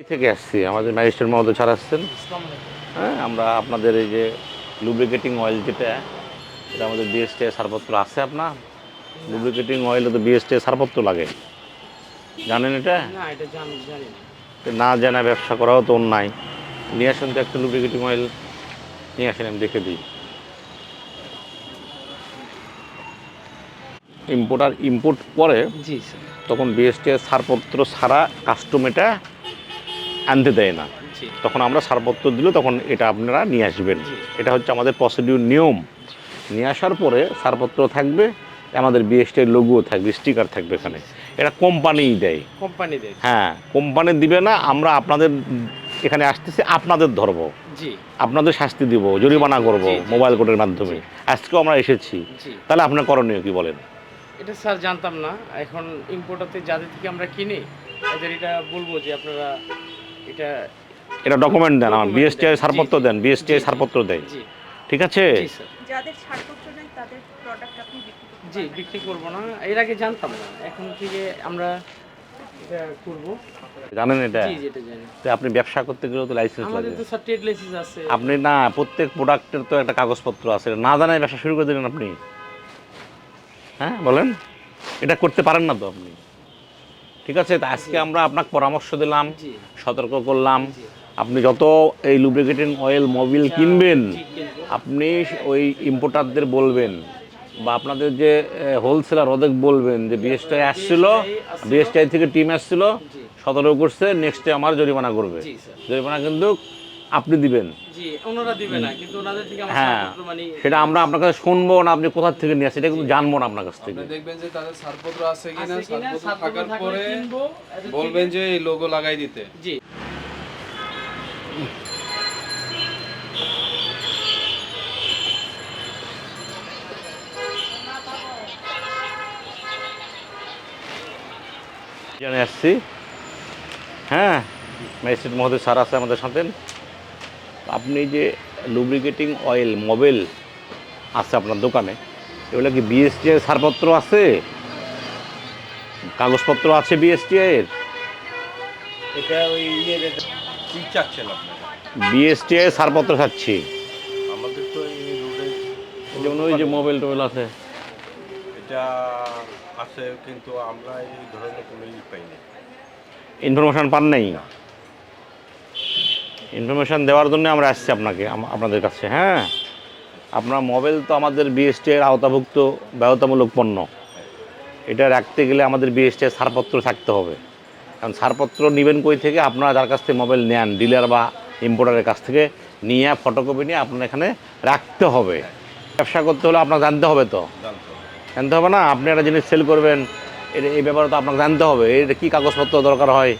থেকে আসছি। আমাদের ম্যাজিস্ট্রেট মহোদয় ছাড় আসছেন। হ্যাঁ আমরা আপনাদের এই যে লুব্রিকেটিং অয়েল যেটা এটা আমাদের বিএসটি সারপত্র আছে আপনার। লুব্রিকেটিং অয়েলে তো বিএসটি সারপত্র লাগে। জানেন এটা? না জানি জানি না। জানা ব্যবসা করাও তো অন্যায়। নিয়ে আসেন তো একটা লুব্রিকেটিং অয়েল নিয়ে আসেন আমি দেখে দিই। ইম্পোর্টার ইম্পোর্ট করে তখন বিএসটি ছাড়পত্র ছাড়া কাস্টম এটা আনতে দেয় না। তখন আমরা ছাড়পত্র দিলে তখন এটা আপনারা নিয়ে আসবেন। এটা হচ্ছে আমাদের প্রসিডিউর নিয়ম। নিয়ে আসার পরে ছাড়পত্র থাকবে আমাদের বিএসটির লোগো থাকবে স্টিকার থাকবে এখানে। এটা কোম্পানিই দেয়। কোম্পানি দেয়। হ্যাঁ কোম্পানি দিবে না আমরা আপনাদের এখানে আসতেছি আপনাদের ধরবো। আপনাদের শাস্তি দিব জরিমানা করব মোবাইল। কোডের মাধ্যমে। আজকেও আমরা এসেছি। তাহলে আপনার করণীয় কি বলেন? এটা স্যার জানতাম না। এখন ইম্পোর্টারতে যাদের থেকে আমরা কিনি এদের এটা বলব যে আপনারা এটা এটা ডকুমেন্ট দেন আমার Document বিএসটিআই ছাড়পত্র দেন বিএসটিআই জি, ছাড়পত্র দেয়। জি। ঠিক আছে? যাদের ছাড়পত্র নেই তাদের প্রোডাক্ট আপনি বিক্রি জি বিক্রি করব না। এর আগে জানতাম না। এখন থেকে আমরা এটা করব। জানেন এটা? জি যেটা জানি। তো আপনি ব্যবসা করতে গেলেও তো লাইসেন্স আমাদের লাগে। তো স্যার ট্রেড লাইসেন্স আছে। আপনি না প্রত্যেক প্রোডাক্টের তো একটা কাগজপত্র আছে। না জানায় ব্যবসা শুরু করে দিলেন আপনি। হ্যাঁ বলেন। এটা করতে পারেন না তো আপনি। ঠিক আছে? তা আজকে আমরা আপনাকে পরামর্শ দিলাম সতর্ক করলাম। আপনি যত এই লুব্রিকেটিং অয়েল মোবিল কিনবেন আপনি ওই ইম্পোর্টারদের বলবেন বা আপনাদের যে হোলসেলার ওদের বলবেন যে বিএসটাই আসছিল। বিএসটাই থেকে টিম আসছিল সতর্ক করছে নেক্সটে আমার জরিমানা করবে। জরিমানা কিন্তু আপনি দিবেন। জি ওনারা দিবে না কিন্তু ওনাদের থেকে আমরা হ্যাঁ মানে সেটা আমরা আপনার কাছে শুনব না আপনি কোথা থেকে নিয়ে আসছেন এটা কিন্তু জানব না আপনার কাছ থেকে। দেখবেন যে তাদের ছাড়পত্র আছে কিনা থাকার পরে বলবেন যে এই লোগো লাগাই দিতে। জি। জানে আসছি। হ্যাঁ ম্যাজিস্ট্রেট মহোদয় স্যার আছে আমাদের সাথে। আপনি যে লুব্রিকেটিং অয়েল মোবিল আছে আপনার দোকানে এগুলো কি বিএসটি এর ছাড়পত্র আছে? কাগজপত্র আছে বিএসটি এর? এটা ওই ইয়ে কি চাচ্ছেন আপনারা বিএসটি এর ছাড়পত্র খাচ্ছি আমাদের তো এই রোডে যেমন ওই যে মোবাইল টোবাইল আছে। এটা আছে কিন্তু আমরা এই ধরনের কোনো ই পাইনি। ইনফরমেশন পান নাই? ইনফরমেশন দেওয়ার জন্য আমরা আসছি আপনাকে আপনাদের কাছে হ্যাঁ? আপনার মোবাইল তো আমাদের বিএসটি এর আওতাভুক্ত ব্যবতামূলক পণ্য। এটা রাখতে গেলে আমাদের বিএসটি এর ছাড়পত্র থাকতে হবে। কারণ ছাড়পত্র নেবেন কই থেকে? আপনারা যার কাছ থেকে মোবাইল নেন, ডিলার বা ইম্পোর্টারের কাছ থেকে নিয়ে ফটোকপি নিয়ে আপনার এখানে রাখতে হবে। ব্যবসা করতে হলে আপনার জানতে হবে তো। জানতে হবে না? আপনি একটা জিনিস সেল করবেন, এর, এই ব্যাপারে তো আপনাকে জানতে হবে। এটা কী কাগজপত্র দরকার হয়?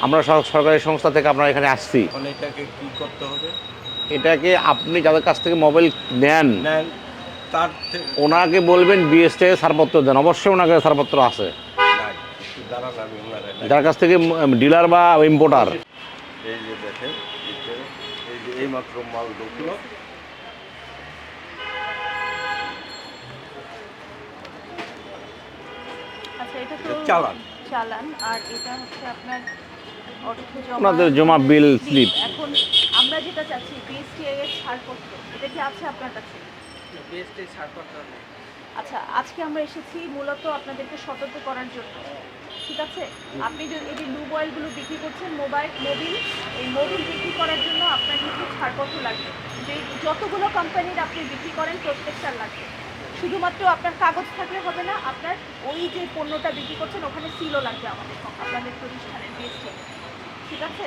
আমরা সর- সরকারি সংস্থা থেকে আপনারা এখানে আসছি। এটাকে কি করতে হবে? এটাকে আপনি যাদের কাছ থেকে মোবাইল নেন নেন তার ওনাকে বলবেন বিএসটি ছাড়পত্র দেন। অবশ্যই ওনাকে ছাড়পত্র আছে। যার কাছ থেকে ডিলার বা ইম্পোর্টার এই যে দেখেন এই মাত্র মাল ঢুকলো। আচ্ছা এটা তো চালান। চালান আর এটা হচ্ছে আপনার অর্থ জমা বিল স্লিপ এখন আমরা যেটা চাচ্ছি বিএসটিআই এর ছাড়পত্র এটা কি আছে আপনার কাছে? বিএসটি ছাড়পত্র নেই। আচ্ছা আজকে আমরা এসেছি মূলত আপনাদেরকে সতর্ক করার জন্য। ঠিক আছে? আপনি যে এই যে লুব অয়েলগুলো বিক্রি করছেন মোবাইল মোবিল এই মোবিল বিক্রি করার জন্য আপনার কিছু ছাড়পত্র লাগবে। যে যতগুলো কোম্পানির আপনি বিক্রি করেন প্রত্যেকটার লাগবে। শুধুমাত্র আপনার কাগজ থাকলে হবে না আপনার ওই যে পণ্যটা বিক্রি করছেন ওখানে সিলও লাগবে আমাদের আপনাদের প্রতিষ্ঠানের বিএসটি ঠিক আছে?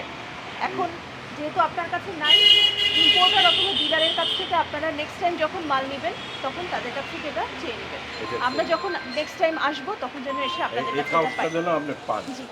এখন যেহেতু আপনার কাছে নাই ইম্পোর্টার অথবা ডিলারের কাছ থেকে আপনারা নেক্সট টাইম যখন মাল নেবেন তখন তাদের কাছ থেকে এটা চেয়ে নেবেন। আমরা যখন নেক্সট টাইম আসব তখন যেন এসে আপনাদের কাছে যেন আপনি পান। জি।